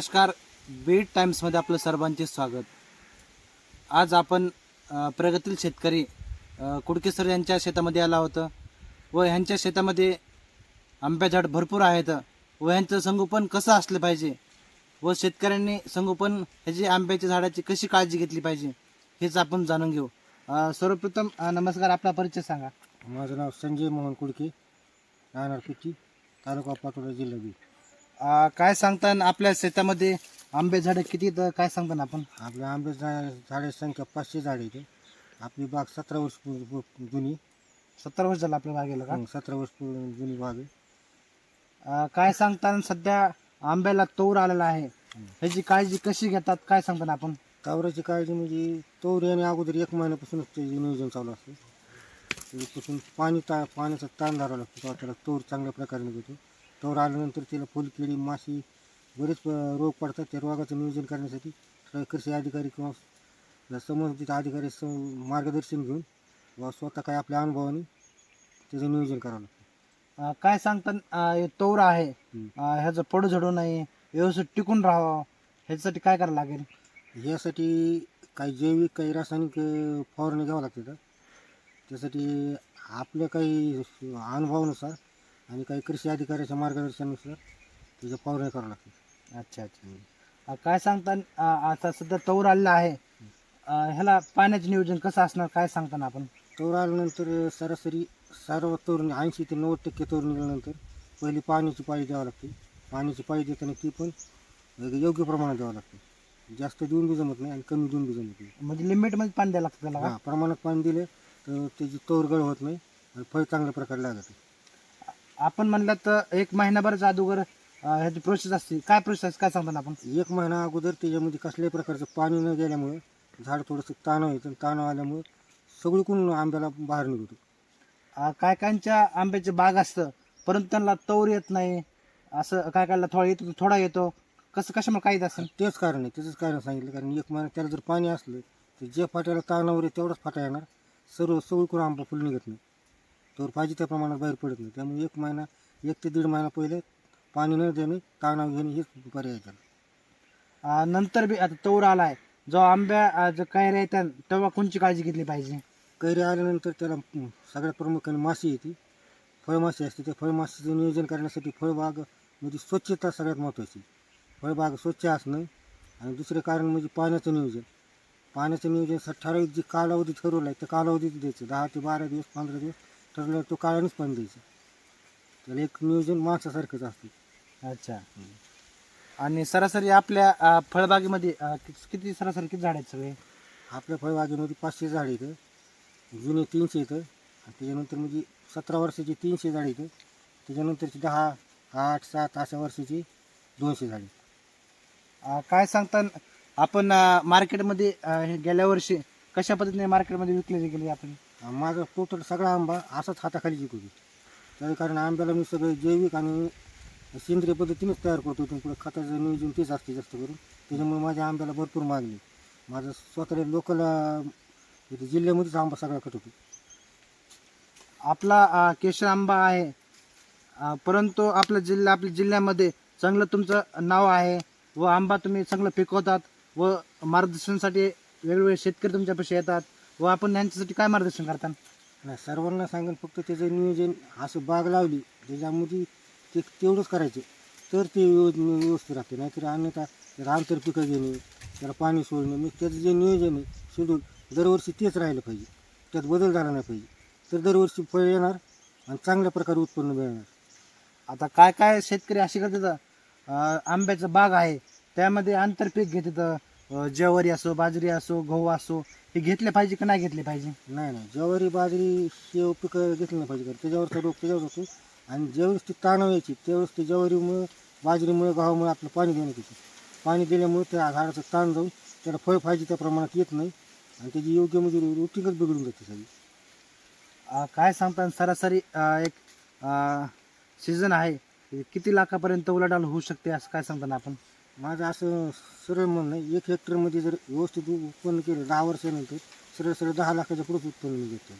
नमस्कार बीड टाइम्समध्ये आपलं सर्वांचे स्वागत. आज आपण प्रगतील शेतकरी कुडकेसर कुडके सर यांच्या शेतामध्ये आला होतं व ह्यांच्या शेतामध्ये आंब्या झाड भरपूर आहेत व ह्यांचं संगोपन कसं असलं पाहिजे व शेतकऱ्यांनी संगोपन ह्याची आंब्याच्या झाडाची कशी काळजी घेतली पाहिजे हेच आपण जाणून घेऊ. सर्वप्रथम नमस्कार आपला परिचय सांगा. माझं नाव संजय मोहन कुडके राहणार पिठी तालुका पाटोदा जिल्हा बीड. अ, काय सांगता आपल्या शेतामध्ये आंबे झाडं किती आहेत? काय सांगता आपण? आपल्या आंबे झा- झाडाची संख्या पाचशे झाडे इथे आपली बाग सतरा वर्ष पु- पु- जुनी. सत्तर वर्ष झालं आपल्या बागेला का? हं, सतरा वर्ष पु- जुनी बाग आहे. अ, काय सांगता सध्या आंब्याला तोर आलेला आहे. ह्याची काळजी कशी घेतात? काय सांगता आपण? तावराची काळजी म्हणजे तोर येणे अगोदर एक महिन्यापासूनच ते नियोजन चालू असतं. त्याच्यापासून पाणी ता पाण्याचा ताण धरावा लागतो. तेव्हा त्याला तोर चांगल्या प्रकारे निघतो. तोर आल्यानंतर त्याला फुलकिडी माशी बरेच रोग पडतात. त्या रोगाचं नियोजन करण्यासाठी कृषी अधिकारी किंवा संबंधित अधिकारी स मार्गदर्शन घेऊन व स्वतः काही आपल्या अनुभवाने त्याचं नियोजन करावं लागतं. काय सांगता हे तोर आहे. ह्याचं पडू झडू नये. व्यवस्थित टिकून राहावं. ह्याच्यासाठी काय करावं लागेल? यासाठी काही जैविक काही रासायनिक फवारणी घ्यावं लागते तर त्यासाठी आपल्या काही अनुभवानुसार आणि काही कृषी अधिकाऱ्याच्या मार्गदर्शनानुसार त्याच्या फवारणी करावं लागते अच्छा अच्छा. अ, काय सांगता अ, आता सध्या तोर आलेला आहे. अ, ह्याला पाण्याचं नियोजन कसं असणार काय सांगता ना आपण? तोर आल्यानंतर सरासरी सर्व तोरण ऐंशी ते नव्वद टक्के तोर निघाल्यानंतर पहिली पाण्याची पाळी द्यावी लागते. पाण्याची पाळी देताना ती पण योग्य प्रमाणात द्यावं लागते. जास्त देऊन बी जमत नाही आणि कमी देऊन बी जमत नाही. म्हणजे लिमिटमध्ये पाणी द्यायला लागतं त्याला हा प्रमाणात पाणी दिलं तर त्याची तोर गळ होत नाही आणि फळ चांगल्या प्रकारे लागत? आपण म्हणलं तर एक महिनाभरच अगोदर अ, ह्याची प्रोसेस असते. काय प्रोसेस काय सांगता आपण? एक महिना अगोदर त्याच्यामध्ये कसल्याही प्रकारचं पाणी न गेल्यामुळं झाड थोडंसं ताणव येतं ताणव आल्यामुळं सगळीकडून आंब्याला बाहेर निघतो. अ, काय आंब्याचे बाग असतं परंतु त्यांना तोर येत नाही. असं काय कायला थोडा येतो थोडा येतो. कसं कशामुळे काही असेल? तेच कारण आहे त्याचंच कारण सांगितलं. कारण एक महिना त्याला जर पाणी असलं तर जे फाट्याला ताणावर आहे तेवढाच फाटा येणार. सर्व सगळीकडून आंबा फुल निघत नाही. तर पाहिजे त्या प्रमाणात बाहेर पडत नाही. त्यामुळे एक महिना एक ते दीड महिना पहिले पाणी न देणे ताणाव घेणे हेच पर्याय आहे त्याला अ, नंतर बी आता तोर आलाय. जो आंब्या अ, जो काय येतात तेव्हा कोणची काळजी घेतली पाहिजे? कैरी आल्यानंतर त्याला सगळ्यात प्रमुखाने माशी येते फळमाशी असते. त्या फळमाशीचं नियोजन करण्यासाठी फळबागमध्ये स्वच्छता सगळ्यात महत्त्वाची फळबाग स्वच्छ असणं आणि दुसरं कारण म्हणजे पाण्याचं नियोजन. पाण्याचं नियोजन स- ठराविक जी कालावधी ठरवला आहे त्या कालावधीत द्यायचं. दहा ते बारा दिवस पंधरा दिवस ठरवल्यावर तो काळानेच पाणी द्यायचं. त्याला एक नियोजन माणसासारखंच असतं. अच्छा. आणि सरासरी आपल्या अ, फळबागेमध्ये अ, कि- किती सरासरी किती झाड आहेत सगळे? आपल्या फळबागेमध्ये पाचशे झाडं येतं जुने तीनशे येतं आणि त्याच्यानंतर म्हणजे सतरा वर्षाची तीनशे झाडं येतं त्याच्यानंतरची दहा आठ सात अशा वर्षाची दोनशे झाडे अ, काय सांगता आपण अ, मार्केटमध्ये अ, हे गेल्या वर्षी कशा पद्धतीने मार्केटमध्ये विकले गेले आपण? माझा टोटल सगळा आंबा असाच हाताखाली जिंकतो त्याच्या कारण आंब्याला मी सगळं जैविक आणि सेंद्रिय पद्धतीनेच तयार करतो. इथून पुढे खताचं नियोजन ते जास्तीत जास्त करून. त्याच्यामुळे माझ्या आंब्याला भरपूर मागणी माझं स्वतःला लोकल जिल्ह्यामध्येच आंबा सगळा कट होतो. आपला केशर आंबा आहे. परंतु आपल्या जिल्हा आपल्या जिल्ह्यामध्ये चांगलं तुमचं नाव आहे व आंबा तुम्ही चांगलं पिकवतात व मार्गदर्शनासाठी वेगवेगळे शेतकरी तुमच्यापाशी येतात. व आपण यांच्यासाठी काय मार्गदर्शन करता नाही सर्वांना सांगेन फक्त त्याचं नियोजन असं बाग लावली त्याच्यामध्ये ते तेवढंच करायचं. तर ते व्यव- व्यवस्थित राहते. नाहीतर अन्यथा त्याला आंतर पिकं घेणे त्याला पाणी सोडणे मग त्याचं जे नियोजन आहे शेड्यूल दरवर्षी तेच राहिलं पाहिजे. त्यात बदल झाला नाही पाहिजे. तर दरवर्षी फळ येणार आणि चांगल्या प्रकारे उत्पन्न मिळणार. आता काय काय शेतकरी असे करतात अं, आंब्याचं बाग आहे त्यामध्ये आंतरपीक घेतात ज्वारी असो बाजरी असो गहू असो हे घेतले पाहिजे की नाही घेतले पाहिजे? नाही नाही. ज्वारी बाजरी शेव पिकं घेतली नाही पाहिजे कारण त्याच्यावरचा रोग त्याच्यावर होतो. आणि ज्यावेळेस ती ताणव यायची त्यावेळेस ते ज्वारीमुळं बाजरीमुळे गव्हामुळे आपलं पाणी देण्यात येतं पाणी दिल्यामुळे त्या झाडाचं ताण जाऊन त्याला फळ पाहिजे त्या प्रमाणात येत नाही. आणि त्याची योग्य म्हणजे रुटीनच बिघडून जाते सगळी. अं, काय सांगता सरासरी अं, एक सीझन आहे. किती लाखापर्यंत उलाढाल होऊ शकते असं काय सांगता ना आपण? माझं असं सरळ म्हणणं आहे, एक हेक्टरमध्ये जर व्यवस्थित उत्पन्न केलं दहा वर्षानंतर सरळ सरळ दहा लाखाच्या पुढेच उत्पन्न मी घेतो.